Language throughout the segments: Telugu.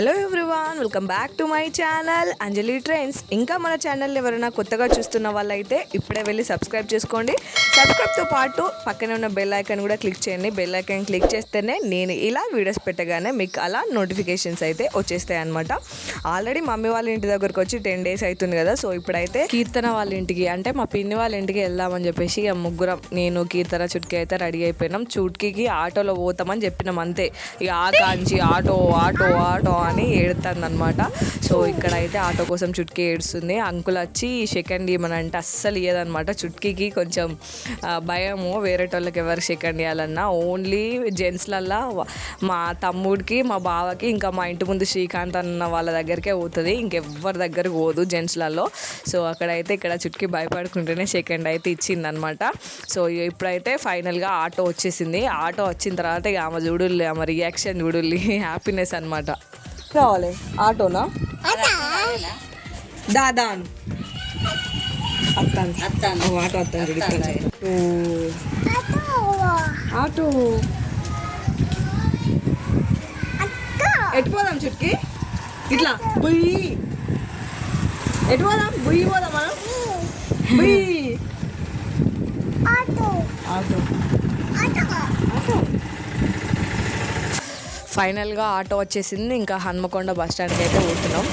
Hello every welcome back to my channel. Anjali trends ఇంకా మన ఛానల్ ఎవరైనా కొత్తగా చూస్తున్న వాళ్ళైతే ఇప్పుడే వెళ్ళి సబ్స్క్రైబ్ చేసుకోండి. సబ్స్క్రైబ్తో పాటు పక్కనే ఉన్న బెల్ ఐకాన్ కూడా క్లిక్ చేయండి. బెల్ ఐకాన్ క్లిక్ చేస్తేనే నేను ఇలా వీడియోస్ పెట్టగానే మీకు అలా నోటిఫికేషన్స్ అయితే వచ్చేస్తాయి అనమాట ఆల్రెడీ మమ్మీ వాళ్ళ ఇంటి దగ్గరకు వచ్చి టెన్ డేస్ అవుతుంది కదా సో ఇప్పుడైతే కీర్తన వాళ్ళ ఇంటికి అంటే మా పిన్ని వాళ్ళ ఇంటికి వెళ్దామని చెప్పేసి ఇక ముగ్గురం నేను కీర్తన చుట్కి అయితే రెడీ అయిపోయినాం. చుట్కీకి ఆటోలో పోతామని చెప్పినాం అంతే. ఇక ఆ కాంచి ఆటో ఆటో ఆటో అని ఏడుతుంది అనమాట సో ఇక్కడ అయితే ఆటో కోసం చుట్కీ ఏడుస్తుంది. అంకుల్ వచ్చి సెకండ్ ఇవ్వమని అంటే అస్సలు ఇయ్యదనమాట చుట్కీకి కొంచెం భయము. వేరేటోళ్ళకి ఎవరికి సెకండ్ ఇవ్వాలన్నా ఓన్లీ జెంట్స్లల్లా మా తమ్ముడికి మా బావకి ఇంకా మా ఇంటి ముందు శ్రీకాంత్ అన్న వాళ్ళ దగ్గరికే పోతుంది. ఇంకెవ్వరి దగ్గరకు పోదు జెంట్స్లలో. సో అక్కడైతే ఇక్కడ చుట్కీ భయపడుకుంటేనే సెకండ్ అయితే ఇచ్చిందనమాట సో ఇప్పుడైతే ఫైనల్గా ఆటో వచ్చేసింది. ఆటో వచ్చిన తర్వాత ఇక ఆమె చూడుల్లి ఆమె రియాక్షన్ చూడుల్లి హ్యాపీనెస్ అనమాట కావాలి. ఆటోనా? దాదా అత్తాను. అత్తాను. ఓ, ఆటో అత్తాను ఆటో. ఎటు పోదాం చుట్కి? ఇట్లా. బుయ్యి ఎటు పోదాం? బుయ్యి పోదాం మనం బుయ్యి ఆటో. ఆటో. ఫైనల్గా ఆటో వచ్చేసింది. ఇంకా హన్మకొండ బస్ స్టాండ్కి అయితే పోతున్నాం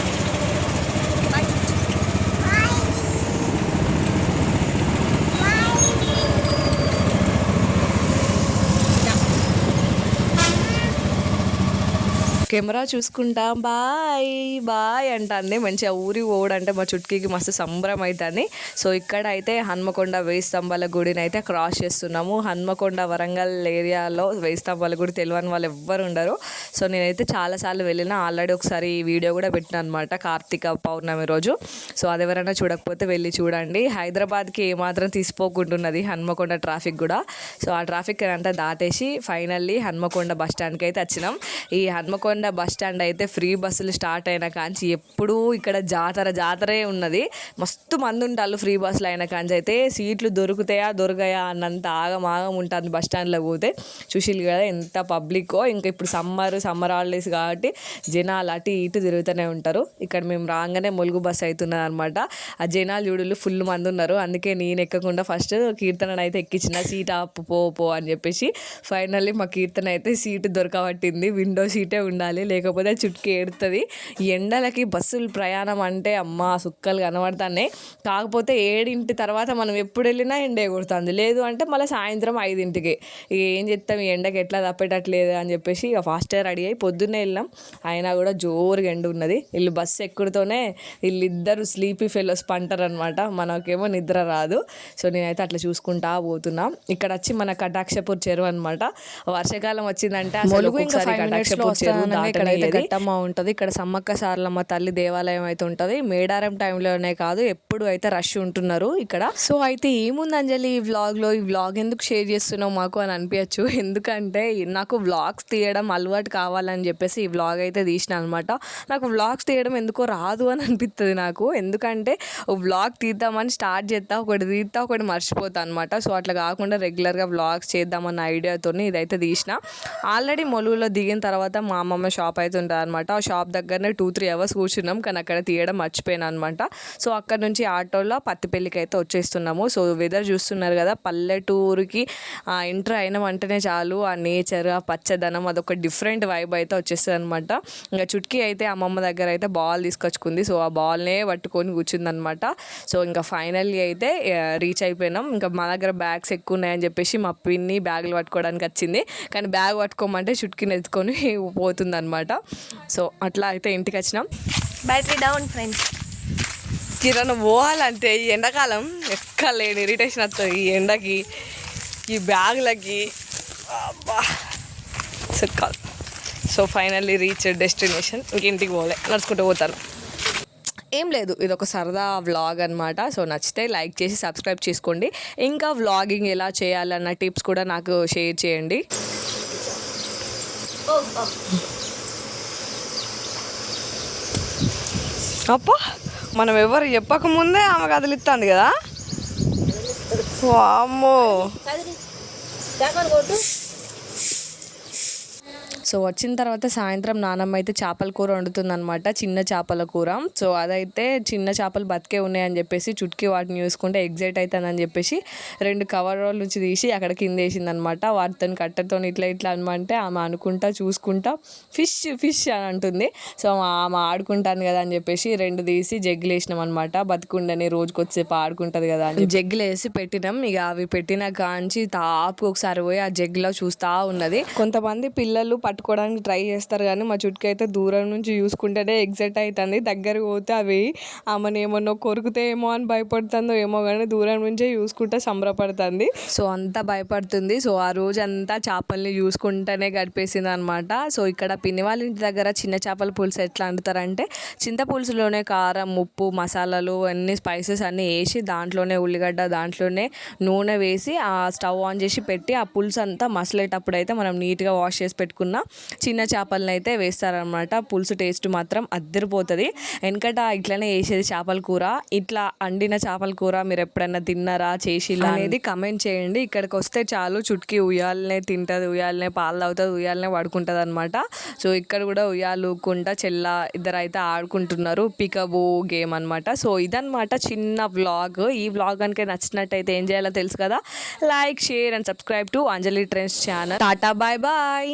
కెమెరా చూసుకుంటా. బాయ్ బాయ్ అంటుంది. మంచిగా ఊరి ఓడంటే మా చుట్టుకి మస్తు సంబరం అవుతుంది సో ఇక్కడ అయితే హన్మకొండ వేయి స్తంభాల గుడిని అయితే క్రాస్ చేస్తున్నాము. హన్మకొండ వరంగల్ ఏరియాలో వేయి స్తంభాల గుడి తెలియని వాళ్ళు ఎవ్వరు ఉండరు. సో నేనైతే చాలాసార్లు వెళ్ళిన ఆల్రెడీ ఒకసారి ఈ వీడియో కూడా పెట్టిన అనమాట కార్తీక పౌర్ణమి రోజు. సో అది ఎవరైనా చూడకపోతే వెళ్ళి చూడండి. హైదరాబాద్కి ఏమాత్రం తీసిపోకుంటున్నది హన్మకొండ ట్రాఫిక్ కూడా. సో ఆ ట్రాఫిక్ అంతా దాటేసి ఫైనల్లీ హన్మకొండ బస్ స్టాండ్కి అయితే వచ్చినాం. ఈ హన్మకొండ బస్ స్టాండ్ అయితే ఫ్రీ బస్సులు స్టార్ట్ అయిన కాంచి ఎప్పుడూ ఇక్కడ జాతర జాతరే ఉన్నది. మస్తు మంది ఉంటారు ఫ్రీ బస్సులు అయిన కాంచి. అయితే సీట్లు దొరుకుతాయా దొరకాయా అన్నంత ఆగం ఆగం ఉంటుంది బస్ స్టాండ్లో పోతే. చూసిల్లు కదా ఎంత పబ్లికో ఇంకా ఇప్పుడు సమ్మర్ సమ్మర్ హాలిడేస్ కాబట్టి జనాలు అటు ఇటు తిరుగుతూనే ఉంటారు. ఇక్కడ మేము రాగానే ములుగు బస్ అవుతున్నది అనమాట ఆ జనాలు చూడులు ఫుల్ మంది ఉన్నారు. అందుకే నేను ఎక్కకుండా ఫస్ట్ కీర్తన అయితే ఎక్కించిన. సీట్ ఆపు పో పో అని చెప్పేసి ఫైనల్లీ మా కీర్తన అయితే సీటు దొరకబట్టింది. విండో సీటే ఉండాలి. లేకపోతే చుట్టుకి ఏడుతుంది ఎండలకి బస్సులు ప్రయాణం అంటే అమ్మ సుక్కలు కనబడుతున్నాయి కాకపోతే ఏడింటి తర్వాత మనం ఎప్పుడు వెళ్ళినా ఎండే కొడుతుంది. లేదు అంటే మళ్ళీ సాయంత్రం ఐదింటికి. ఏం చెప్తాం ఈ ఎండకి ఎట్లా తప్పేటట్లేదు అని చెప్పేసి ఇక ఫాస్ట్గా రెడీ అయ్యి పొద్దున్నే వెళ్ళాం. అయినా కూడా జోరుగా ఎండ ఉన్నది. వీళ్ళు బస్సు ఎక్కుడుతోనే వీళ్ళిద్దరు స్లీపీ ఫెలోస్ పంటారు అనమాట మనకేమో నిద్ర రాదు. సో నేనైతే అట్లా చూసుకుంటా పోతున్నా. ఇక్కడ వచ్చి మన కటాక్షపూర్ చెరువు అనమాట వర్షాకాలం వచ్చిందంటే అసలు లో కటాక్షపూర్ చెరువు వస్తాననగా ఇక్కడ అయితే. గట్టమ్మ ఉంటుంది. ఇక్కడ సమ్మక్క సారలమ్మ తల్లి దేవాలయం అయితే ఉంటుంది. మేడారం టైంలోనే కాదు ఎప్పుడు అయితే రష్ ఉంటున్నారు ఇక్కడ. సో అయితే ఏముంది అంజలి ఈ వ్లాగ్లో ఈ వ్లాగ్ ఎందుకు షేర్ చేస్తున్నావు మాకు అని అనిపించచ్చు. ఎందుకంటే నాకు వ్లాగ్స్ తీయడం అలవాటు కావాలని చెప్పేసి ఈ వ్లాగ్ అయితే తీసిన అనమాట నాకు వ్లాగ్స్ తీయడం ఎందుకో రాదు అని అనిపిస్తుంది నాకు. ఎందుకంటే వ్లాగ్ తీద్దామని స్టార్ట్ చేస్తా ఒకటి తీస్తా ఒకటి మర్చిపోతా అనమాట సో అట్లా కాకుండా రెగ్యులర్గా వ్లాగ్స్ చేద్దామన్న ఐడియాతో ఇదైతే తీసిన. ఆల్రెడీ మొలుగులో దిగిన తర్వాత మా అమ్మమ్మ షాప్ అయితే ఉంటుంది అనమాట ఆ షాప్ దగ్గరనే టూ త్రీ అవర్స్ కూర్చున్నాం. కానీ అక్కడ తీయడం మర్చిపోయాను అనమాట సో అక్కడ నుంచి ఆటోలో పత్తిపల్లికి అయితే వచ్చేస్తున్నాము. సో వెదర్ చూస్తున్నారు కదా పల్లెటూరుకి ఎంటర్ అయిన వెంటనే చాలు. ఆ నేచర్ ఆ పచ్చదనం అదొక డిఫరెంట్ వైబ్ అయితే వచ్చేస్తుంది అనమాట ఇంకా చుట్కీ అయితే అమ్మమ్మ దగ్గర అయితే బాల్ తీసుకొచ్చుకుంది. సో ఆ బాల్నే పట్టుకొని కూర్చుందనమాట సో ఇంకా ఫైనల్లీ అయితే రీచ్ అయిపోయినాం. ఇంకా మా దగ్గర బ్యాగ్స్ ఎక్కువ ఉన్నాయని చెప్పేసి మా పిన్ని బ్యాగులు పట్టుకోవడానికి వచ్చింది. కానీ బ్యాగ్ పట్టుకోమంటే చుట్కీని ఎత్తుకొని పోతుందన్నమాట సో అట్లా అయితే ఇంటికి వచ్చినాం. బ్యాటరీ డౌన్ ఫ్రెండ్స్ కిరణ్ పోవాలంటే ఈ ఎండాకాలం ఎక్కలేని ఇరిటేషన్ వస్తుంది. ఈ ఎండకి ఈ బ్యాగులకి. అబ్బా. సెట్ కాదు సో ఫైనల్లీ రీచ్ డెస్టినేషన్ ఇంక ఇంటికి పోలే. నడుచుకుంటూ పోతాను. ఏం లేదు. ఇది ఒక సరదా వ్లాగ్ అనమాట సో నచ్చితే లైక్ చేసి సబ్స్క్రైబ్ చేసుకోండి. ఇంకా వ్లాగింగ్ ఎలా చేయాలన్న టిప్స్ కూడా నాకు షేర్ చేయండి. అప్ప మనం ఎవరు చెప్పకముందే ఆమె కదిలిస్తుంది కదా? వామ్మో. సో వచ్చిన తర్వాత సాయంత్రం నానమ్మ అయితే చేపల కూర వండుతుంది అనమాట చిన్న చేపల కూర. సో అదైతే చిన్న చేపలు బతికే ఉన్నాయని చెప్పేసి చుట్కి వాటిని చూసుకుంటే ఎగ్జైట్ అవుతానని చెప్పేసి రెండు కవర్ రోల్ నుంచి తీసి అక్కడ కింద వేసిందనమాట వాటితో కట్టెతో ఇట్లా ఇట్లా అనమంటే ఆమె అనుకుంటా చూసుకుంటా ఫిష్ ఫిష్ అని అంటుంది. సో ఆమె ఆడుకుంటాను కదా అని చెప్పేసి రెండు తీసి జగ్గులు వేసినాం అనమాట బతుకుండని రోజుకి వచ్చేపు ఆడుకుంటుంది కదా అని జగ్గులు వేసి పెట్టినాం. ఇక అవి పెట్టిన కాంచి తాపు ఒకసారి పోయి ఆ జగ్గులో చూస్తా ఉన్నది. కొంతమంది పిల్లలు పట్టుకోవడానికి ట్రై చేస్తారు కానీ మా చుట్టుకు అయితే దూరం నుంచి చూసుకుంటేనే ఎగ్జైట్ అవుతుంది. దగ్గరకు పోతే అవి ఆమెను ఏమన్నా కొరుకుతే ఏమో అని భయపడుతుందో ఏమో కానీ దూరం నుంచే చూసుకుంటే సంబరపడుతుంది. సో అంతా భయపడుతుంది. సో ఆ రోజు అంతా చేపల్ని చూసుకుంటూనే గడిపేసింది అనమాట సో ఇక్కడ పిన్ని వాళ్ళ ఇంటి దగ్గర చిన్న చేపల పులుసు ఎట్లా వండుతారంటే చింత పులుసులోనే కారం ఉప్పు మసాలాలు అన్ని స్పైసెస్ అన్నీ వేసి దాంట్లోనే ఉల్లిగడ్డ దాంట్లోనే నూనె వేసి ఆ స్టవ్ ఆన్ చేసి పెట్టి ఆ పులుసు అంతా మసలేటప్పుడు అయితే మనం నీట్గా వాష్ చేసి పెట్టుకున్న చిన్న చేపలను అయితే వేస్తారనమాట పులుసు టేస్ట్ మాత్రం అద్దరిపోతుంది. వెనకట ఇట్లనే వేసేది చేపల కూర. ఇట్లా అండిన చేపల కూర మీరు ఎప్పుడైనా తిన్నారా? చేసి అనేది కమెంట్ చేయండి. ఇక్కడికి వస్తే చాలు చుట్కి ఉయ్యాలనే తింటుంది ఉయ్యాలనే పాలు తాగుతుంది ఉయ్యాలనే పడుకుంటుంది అనమాట సో ఇక్కడ కూడా ఉయ్యాలు ఊకుంటా చెల్ల ఇద్దరు అయితే ఆడుకుంటున్నారు. పికబో గేమ్ అనమాట సో ఇదన్నమాట చిన్న వ్లాగ్ ఈ వ్లాగ్ కనుక నచ్చినట్టయితే ఏం చేయాలో తెలుసు కదా? Like share and subscribe to Anjali trends channel. Tata bye bye.